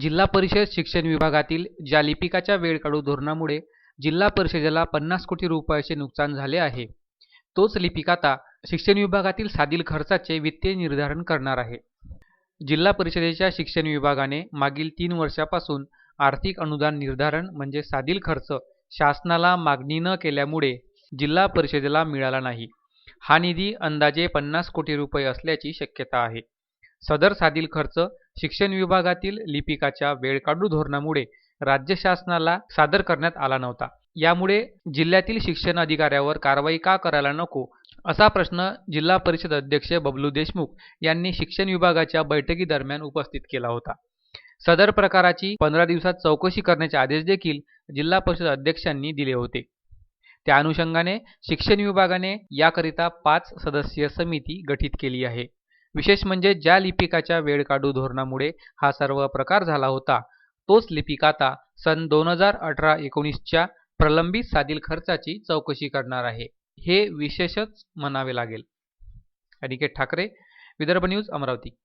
जिल्हा परिषद शिक्षण विभागातील ज्या लिपिकाच्या वेळकाडू धोरणामुळे जिल्हा परिषदेला पन्नास कोटी रुपयाचे नुकसान झाले आहे तोच लिपिक आता शिक्षण विभागातील साधील खर्चाचे वित्तीय निर्धारण करणार आहे. जिल्हा परिषदेच्या शिक्षण विभागाने मागील तीन वर्षापासून आर्थिक अनुदान निर्धारण म्हणजे साधील खर्च शासनाला मागणी न केल्यामुळे जिल्हा परिषदेला मिळाला नाही. हा निधी अंदाजे पन्नास कोटी रुपये असल्याची शक्यता आहे. सदर साधील खर्च शिक्षण विभागातील लिपिकाच्या वेळकाढू धोरणामुळे राज्य शासनाला सादर करण्यात आला नव्हता. यामुळे जिल्ह्यातील शिक्षण अधिकाऱ्यावर कारवाई का करायला नको असा प्रश्न जिल्हा परिषद अध्यक्ष बबलू देशमुख यांनी शिक्षण विभागाच्या बैठकीदरम्यान उपस्थित केला होता. सदर प्रकाराची पंधरा दिवसात चौकशी करण्याचे आदेश देखील जिल्हा परिषद अध्यक्षांनी दिले होते. त्या अनुषंगाने शिक्षण विभागाने याकरिता पाच सदस्यीय समिती गठीत केली आहे. विशेष म्हणजे ज्या लिपिकाच्या वेळकाडू धोरणामुळे हा सर्व प्रकार झाला होता तोच लिपिक आता सन दोन हजार अठरा एकोणीसच्या प्रलंबित साधील खर्चाची चौकशी करणार आहे हे विशेषच म्हणावे लागेल. अनिकेत ठाकरे विदर्भ न्यूज अमरावती.